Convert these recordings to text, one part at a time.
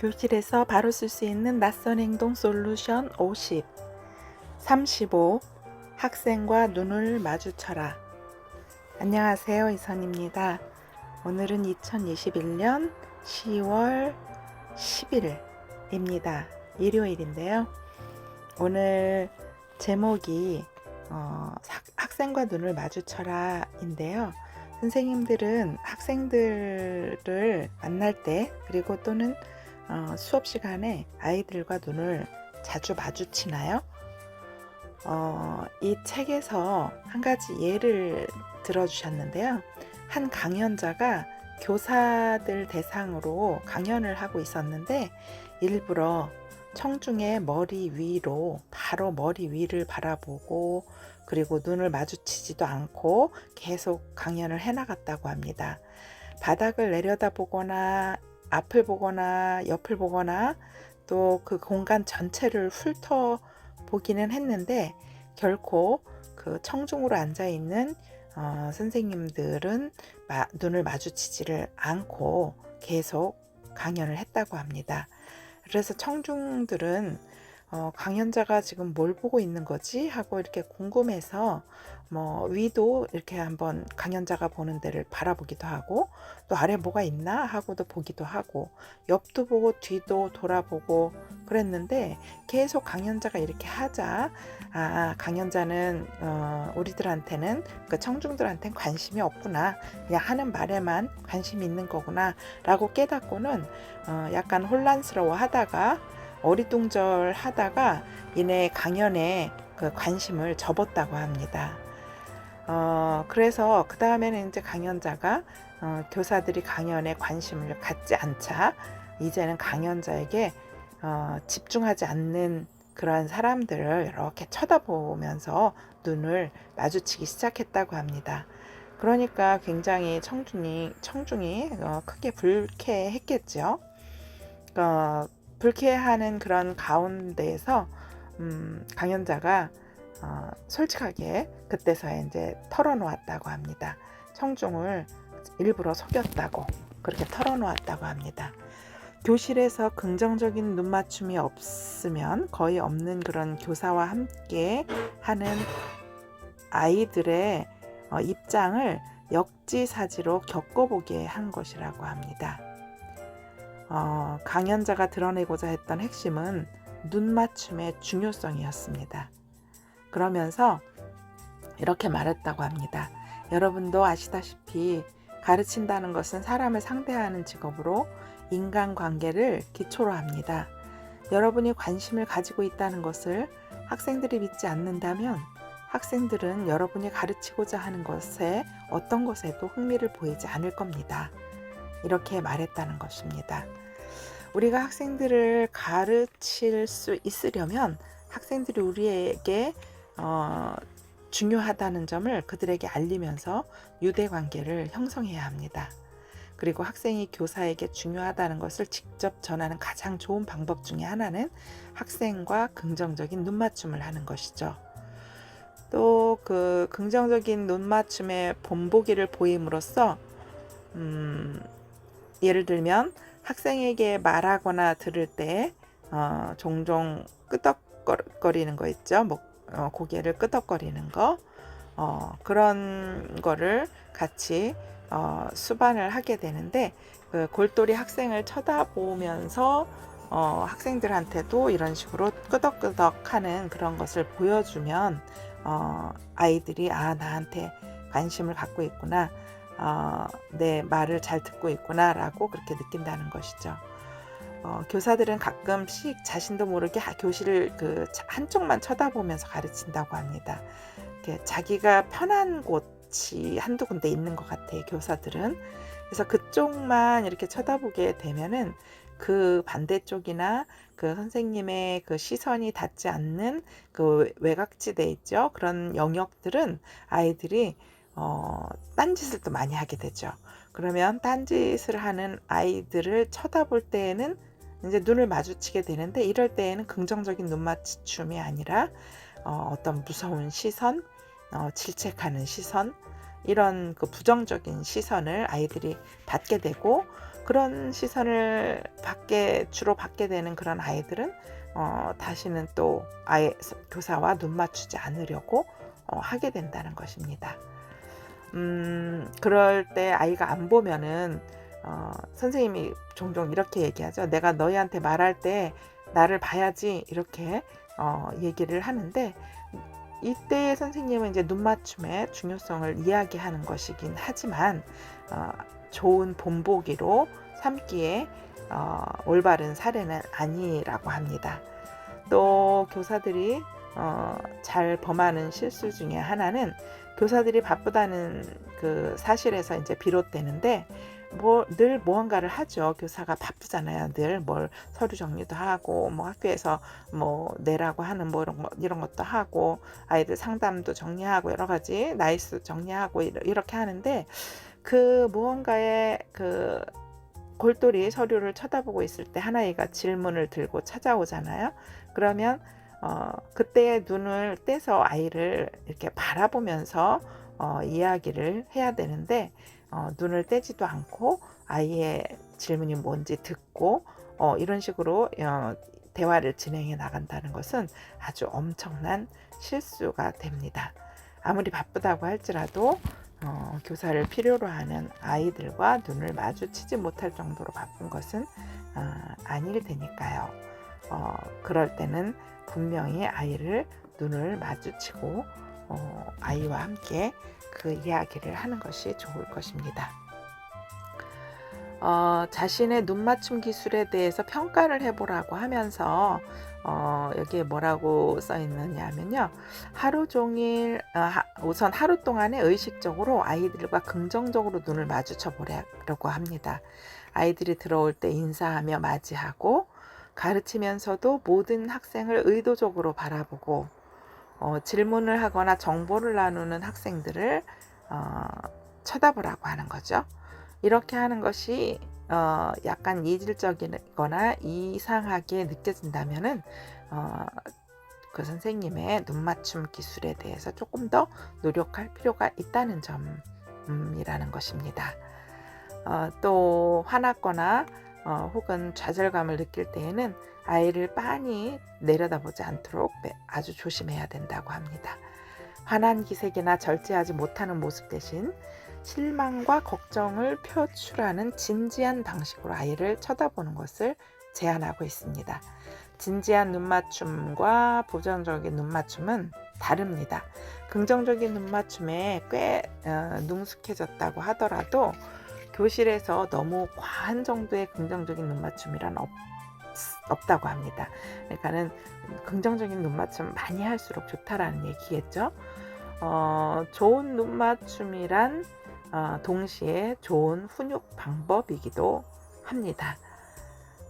교실에서 바로 쓸 수 있는 낯선 행동 솔루션 50 35 학생과 눈을 마주쳐라. 안녕하세요 이선입니다. 오늘은 2021년 10월 10일입니다. 일요일인데요. 오늘 제목이 어, 학- 학생과 눈을 마주쳐라 인데요. 선생님들은 학생들을 만날 때 그리고 또는 어, 수업 시간에 아이들과 눈을 자주 마주치나요? 어, 이 책에서 한 가지 예를 들어주셨는데요. 한 강연자가 교사들 대상으로 강연을 하고 있었는데 일부러 청중의 머리 위로 바로 머리 위를 바라보고 그리고 눈을 마주치지도 않고 계속 강연을 해나갔다고 합니다. 바닥을 내려다보거나 앞을 보거나 옆을 보거나 또 그 공간 전체를 훑어 보기는 했는데 결코 그 청중으로 앉아 있는 어, 선생님들은 마- 눈을 마주치지를 않고 계속 강연을 했다고 합니다. 그래서 청중들은 어, 강연자가 지금 뭘 보고 있는 거지? 하고 이렇게 궁금해서 뭐 위도 이렇게 한번 강연자가 보는 데를 바라보기도 하고 또 아래 뭐가 있나? 하고도 보기도 하고 옆도 보고 뒤도 돌아보고 그랬는데 계속 강연자가 이렇게 하자. 아 강연자는 어, 우리들한테는 그 청중들한테는 관심이 없구나. 그냥 하는 말에만 관심이 있는 거구나 라고 깨닫고는 어, 약간 혼란스러워 하다가 어리둥절 하다가 이내 강연에 그 관심을 접었다고 합니다. 어, 그래서 그 다음에는 이제 강연자가 어, 교사들이 강연에 관심을 갖지 않자 이제는 강연자에게 어, 집중하지 않는 그러한 사람들을 이렇게 쳐다보면서 눈을 마주치기 시작했다고 합니다. 그러니까 굉장히 청중이 청중이 어, 크게 불쾌했겠죠. 어, 불쾌하는 그런 가운데에서 음, 강연자가 어, 솔직하게 그때서야 이제 털어놓았다고 합니다. 청중을 일부러 속였다고 그렇게 털어놓았다고 합니다. 교실에서 긍정적인 눈 맞춤이 없으면 거의 없는 그런 교사와 함께 하는 아이들의 어, 입장을 역지사지로 겪어보게 한 것이라고 합니다. 어, 강연자가 드러내고자 했던 핵심은 눈 맞춤의 중요성이었습니다. 그러면서 이렇게 말했다고 합니다. 여러분도 아시다시피 가르친다는 것은 사람을 상대하는 직업으로 인간 관계를 기초로 합니다. 여러분이 관심을 가지고 있다는 것을 학생들이 믿지 않는다면 학생들은 여러분이 가르치고자 하는 것에 어떤 것에도 흥미를 보이지 않을 겁니다. 이렇게 말했다는 것입니다. 우리가 학생들을 가르칠 수 있으려면 학생들이 우리에게 어, 중요하다는 점을 그들에게 알리면서 유대 관계를 형성해야 합니다. 그리고 학생이 교사에게 중요하다는 것을 직접 전하는 가장 좋은 방법 중에 하나는 학생과 긍정적인 눈맞춤을 하는 것이죠. 또 그 긍정적인 눈맞춤의 본보기를 보임으로써 음, 예를 들면 학생에게 말하거나 들을 때 어, 종종 끄덕거리는 거 있죠. 뭐, 어, 고개를 끄덕거리는 거 어, 그런 거를 같이 어, 수반을 하게 되는데 그 골똘히 학생을 쳐다보면서 어, 학생들한테도 이런 식으로 끄덕끄덕하는 그런 것을 보여주면 어, 아이들이 아 나한테 관심을 갖고 있구나 어, 내 말을 잘 듣고 있구나라고 그렇게 느낀다는 것이죠. 어, 교사들은 가끔씩 자신도 모르게 하- 교실을 그 자- 한쪽만 쳐다보면서 가르친다고 합니다. 자기가 편한 곳이 한두 군데 있는 것 같아요. 교사들은 그래서 그쪽만 이렇게 쳐다보게 되면은 그 반대쪽이나 그 선생님의 그 시선이 닿지 않는 그 외곽지대 있죠. 그런 영역들은 아이들이 어, 딴짓을 또 많이 하게 되죠. 그러면 딴짓을 하는 아이들을 쳐다볼 때에는 이제 눈을 마주치게 되는데 이럴 때에는 긍정적인 눈 맞춤이 아니라 어, 어떤 무서운 시선, 어, 질책하는 시선 이런 그 부정적인 시선을 아이들이 받게 되고 그런 시선을 받게 주로 받게 되는 그런 아이들은 어, 다시는 또 아예 교사와 눈 맞추지 않으려고 어, 하게 된다는 것입니다. 음, 그럴 때 아이가 안 보면은 어, 선생님이 종종 이렇게 얘기하죠. 내가 너희한테 말할 때 나를 봐야지 이렇게 어, 얘기를 하는데 이때 선생님은 이제 눈 맞춤의 중요성을 이야기하는 것이긴 하지만 어, 좋은 본보기로 삼기에 어, 올바른 사례는 아니라고 합니다. 또 교사들이 어, 잘 범하는 실수 중에 하나는 교사들이 바쁘다는 그 사실에서 이제 비롯되는데 뭐늘 무언가를 하죠. 교사가 바쁘잖아요. 늘 뭘 서류 정리도 하고 뭐 학교에서 뭐 내라고 하는 뭐 이런 거 이런 것도 하고 아이들 상담도 정리하고 여러 가지 나이스 정리하고 이렇게 하는데 그 무언가의 그 골똘히 서류를 쳐다보고 있을 때 하나이가 질문을 들고 찾아오잖아요. 그러면 어, 그때의 눈을 떼서 아이를 이렇게 바라보면서 어, 이야기를 해야 되는데 어, 눈을 떼지도 않고 아이의 질문이 뭔지 듣고 어, 이런 식으로 어, 대화를 진행해 나간다는 것은 아주 엄청난 실수가 됩니다. 아무리 바쁘다고 할지라도 어, 교사를 필요로 하는 아이들과 눈을 마주치지 못할 정도로 바쁜 것은 어, 아닐 테니까요. 어, 그럴 때는 분명히 아이를 눈을 마주치고 어, 아이와 함께 그 이야기를 하는 것이 좋을 것입니다. 어, 자신의 눈 맞춤 기술에 대해서 평가를 해보라고 하면서 어, 여기에 뭐라고 써 있느냐면요. 하루 종일 어, 하, 우선 하루 동안에 의식적으로 아이들과 긍정적으로 눈을 마주쳐 보려고 합니다. 아이들이 들어올 때 인사하며 맞이하고 가르치면서도 모든 학생을 의도적으로 바라보고 어, 질문을 하거나 정보를 나누는 학생들을 어, 쳐다보라고 하는 거죠. 이렇게 하는 것이 어, 약간 이질적이거나 이상하게 느껴진다면은 어, 그 선생님의 눈 맞춤 기술에 대해서 조금 더 노력할 필요가 있다는 점이라는 것입니다. 어, 또 화났거나 어, 혹은 좌절감을 느낄 때에는 아이를 빤히 내려다보지 않도록 매- 아주 조심해야 된다고 합니다. 화난 기색이나 절제하지 못하는 모습 대신 실망과 걱정을 표출하는 진지한 방식으로 아이를 쳐다보는 것을 제안하고 있습니다. 진지한 눈맞춤과 부정적인 눈맞춤은 다릅니다. 긍정적인 눈맞춤에 꽤 어, 능숙해졌다고 하더라도 교실에서 너무 과한 정도의 긍정적인 눈맞춤이란 없, 없다고 합니다. 그러니까는 긍정적인 눈맞춤 많이 할수록 좋다라는 얘기겠죠. 어, 좋은 눈맞춤이란 어, 동시에 좋은 훈육 방법이기도 합니다.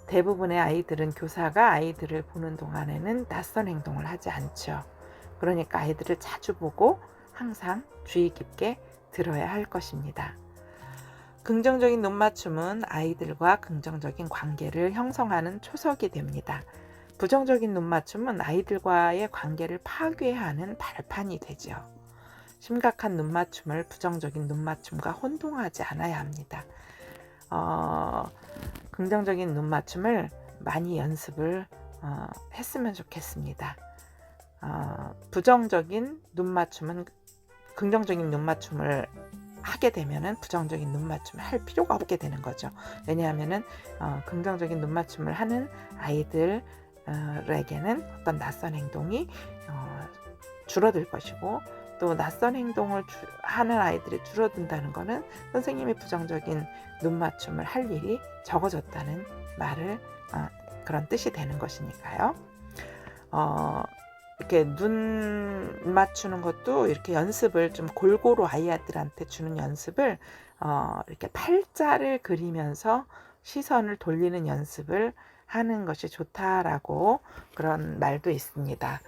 대부분의 아이들은 교사가 아이들을 보는 동안에는 낯선 행동을 하지 않죠. 그러니까 아이들을 자주 보고 항상 주의 깊게 들어야 할 것입니다. 긍정적인 눈맞춤은 아이들과 긍정적인 관계를 형성하는 초석이 됩니다. 부정적인 눈맞춤은 아이들과의 관계를 파괴하는 발판이 되죠. 심각한 눈맞춤을 부정적인 눈맞춤과 혼동하지 않아야 합니다. 어, 긍정적인 눈맞춤을 많이 연습을 어, 했으면 좋겠습니다. 어, 부정적인 눈맞춤은 긍정적인 눈맞춤을 하게 되면은 부정적인 눈맞춤을 할 필요가 없게 되는 거죠. 왜냐하면은 어, 긍정적인 눈맞춤을 하는 아이들에게는 어떤 낯선 행동이 어, 줄어들 것이고 또 낯선 행동을 주, 하는 아이들이 줄어든다는 것은 선생님이 부정적인 눈맞춤을 할 일이 적어졌다는 말을 어, 그런 뜻이 되는 것이니까요. 어, 이렇게 눈 맞추는 것도 이렇게 연습을 좀 골고루 아이들한테 주는 연습을 어, 이렇게 팔자를 그리면서 시선을 돌리는 연습을 하는 것이 좋다라고 그런 말도 있습니다.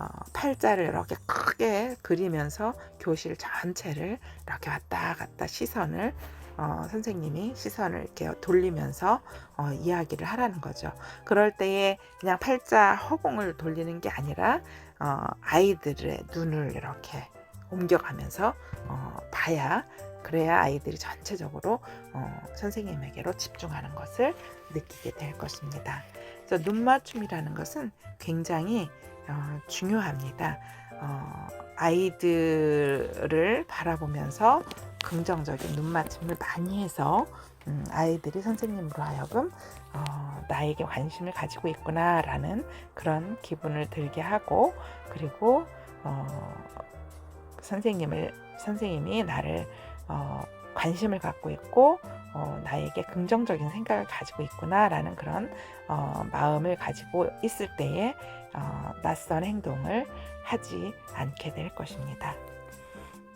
어, 팔자를 이렇게 크게 그리면서 교실 전체를 이렇게 왔다 갔다 시선을 어, 선생님이 시선을 이렇게 돌리면서 어, 이야기를 하라는 거죠. 그럴 때에 그냥 팔자 허공을 돌리는 게 아니라 어, 아이들의 눈을 이렇게 옮겨가면서 어, 봐야 그래야 아이들이 전체적으로 어, 선생님에게로 집중하는 것을 느끼게 될 것입니다. 그래서 눈 맞춤이라는 것은 굉장히 어, 중요합니다. 어, 아이들을 바라보면서 긍정적인 눈 맞춤을 많이 해서 음, 아이들이 선생님으로 하여금 어, 나에게 관심을 가지고 있구나라는 그런 기분을 들게 하고 그리고 어, 선생님을 선생님이 나를 어, 관심을 갖고 있고 어, 나에게 긍정적인 생각을 가지고 있구나라는 그런 어, 마음을 가지고 있을 때에 어, 낯선 행동을 하지 않게 될 것입니다.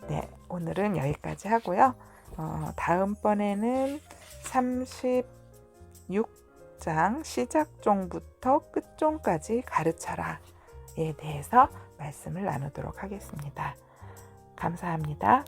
네, 오늘은 여기까지 하고요. 어, 다음번에는 36장 시작종부터 끝종까지 가르쳐라에 대해서 말씀을 나누도록 하겠습니다. 감사합니다.